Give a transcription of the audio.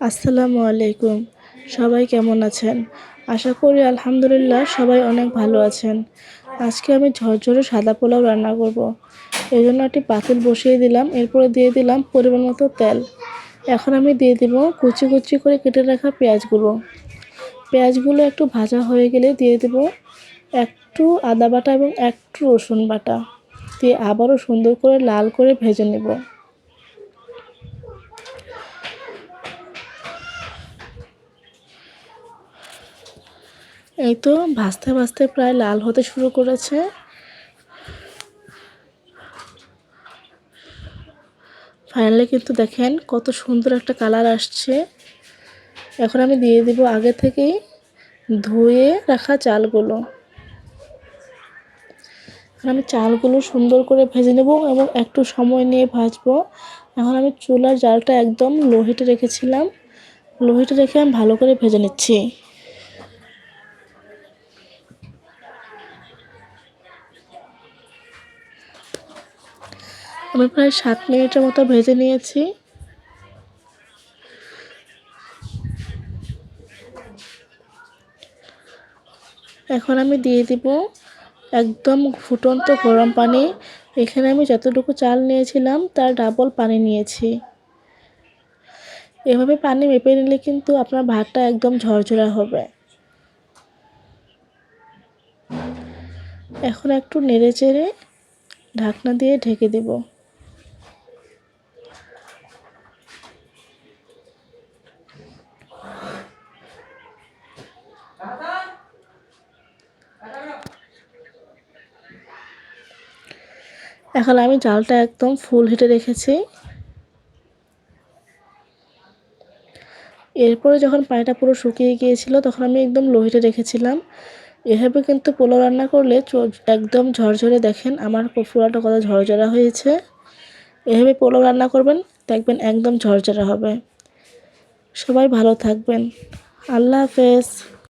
আসসালামু আলাইকুম। সবাই কেমন আছেন? আশা করি আলহামদুলিল্লাহ সবাই অনেক ভালো আছেন। আজকে আমি ঝরঝরে সাদা পোলাও রান্না করব। এই জন্য একটি পাতিল বসিয়ে দিলাম, এরপরে দিয়ে দিলাম পরিমাণ মতো তেল। এখন আমি দিয়ে দিব কুচি কুচি করে কেটে রাখা পেঁয়াজগুলো। পেঁয়াজগুলো একটু ভাজা হয়ে গেলে দিয়ে দেব একটু আদা বাটা এবং একটু রসুন বাটা। দিয়ে আবারও সুন্দর করে লাল করে ভেজে নেব। এই তো ভাজতে ভাজতে প্রায় লাল হতে শুরু করেছে। ফাইনালি কিন্তু দেখেন কত সুন্দর একটা কালার আসছে। এখন আমি দিয়ে দিব আগে থেকেই ধুয়ে রাখা চালগুলো। এখন আমি চালগুলো সুন্দর করে ভেজে নেব এবং একটু সময় নিয়ে ভাজবো। এখন আমি চুলার জালটা একদম লোহিটে রেখেছিলাম। লোহিটে রেখে আমি ভালো করে ভেজে নিচ্ছি। আমি প্রায় সাত মিনিটের মতো ভেজে নিয়েছি। এখন আমি দিয়ে দিব একদম ফুটন্ত গরম পানি। এখানে আমি যতটুকু চাল নিয়েছিলাম, তার ডাবল পানি নিয়েছি। এভাবে পানি মেপে নিলে কিন্তু আপনার ভাতটা একদম ঝরঝরা হবে। এখন একটু নেড়ে চেড়ে ঢাকনা দিয়ে ঢেকে দেবো। এখন আমি জালটা একদম ফুল হিটে রেখেছি। এরপরে যখন পানিটা পুরো শুকিয়ে গিয়েছিল, তখন আমি একদম লো হিটে রেখেছিলাম। এভাবে কিন্তু পোলাও রান্না করলে একদম ঝরঝরে দেখেন, আমার পোলাওটা কত ঝরঝরা হয়েছে। এভাবে পোলাও রান্না করবেন, দেখবেন একদম ঝরঝরা হবে। সবাই ভালো থাকবেন। আল্লাহ হাফেজ।